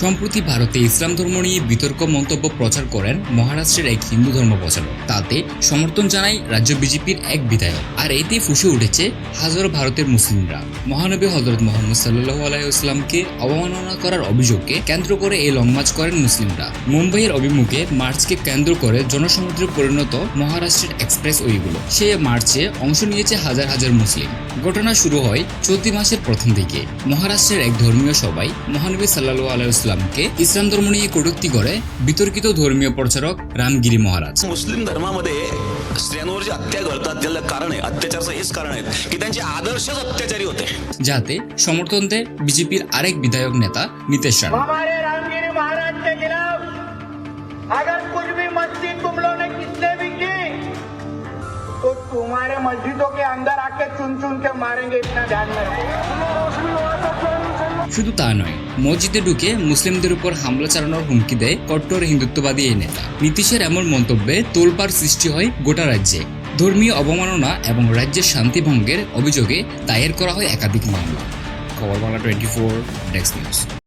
সম্প্রতি ভারতে ইসলাম ধর্ম নিয়ে বিতর্ক মন্তব্য প্রচার করেন মহারাষ্ট্রের এক হিন্দু ধর্ম প্রচারক। তাতে সমর্থন জানায় রাজ্য বিজেপির এক বিধায়ক। আর এতে ফুসে উঠেছে হাজারো ভারতের মুসলিমরা। মহানবী হজরত মোহাম্মদ সাল্লাহ আলাইসলামকে অবমাননা করার অভিযোগকে কেন্দ্র করে এই লং মার্চ করেন মুসলিমরা। মুম্বাইয়ের অভিমুখে মার্চকে কেন্দ্র করে জনসমুদ্রে পরিণত মহারাষ্ট্রের এক্সপ্রেস ওইগুলো সে মার্চে অংশ নিয়েছে হাজার হাজার মুসলিম। ঘটনা শুরু হয় চলতি মাসের প্রথম দিকে। মহারাষ্ট্রের এক ধর্মীয় সভায় মহানবী সাল্লাল্লাহু আলাইসলামকে ইসলাম ধর্ম নিয়ে কটূক্তি করে বিতর্কিত ধর্মীয় প্রচারক রামগিরি মহারাজ मुस्लिम धर्मामध्ये स्त्रियांवर जे हत्या घडतात त्याला कारण आहे अत्याचारचं हेच कारण आहे की त्यांचे आदर्शच अत्याचारी होते যাতে সমর্থন দেয় বিজেপির আরেক বিধায়ক নেতা নীতেশ রানা हमारे रामगिरी महाराज के खिलाफ अगर कुछ भी मस्ती तुम लोगों ने किसने भी की तो तुम्हारे मस्जिदों के अंदर आके चुन चुन के मारेंगे इतना ध्यान में रखो শুধু তা নয়, মসজিদে ঢুকে মুসলিমদের উপর হামলা চালানোর হুমকি দেয় কট্টর হিন্দুত্ববাদী এই নেতা। নীতিশের এমন মন্তব্যে তোলপাড় সৃষ্টি হয় গোটা রাজ্যে। ধর্মীয় অবমাননা এবং রাজ্যের শান্তি ভঙ্গের অভিযোগে দায়ের করা হয় একাধিক মামলা। খবর Bangla twenty four desk news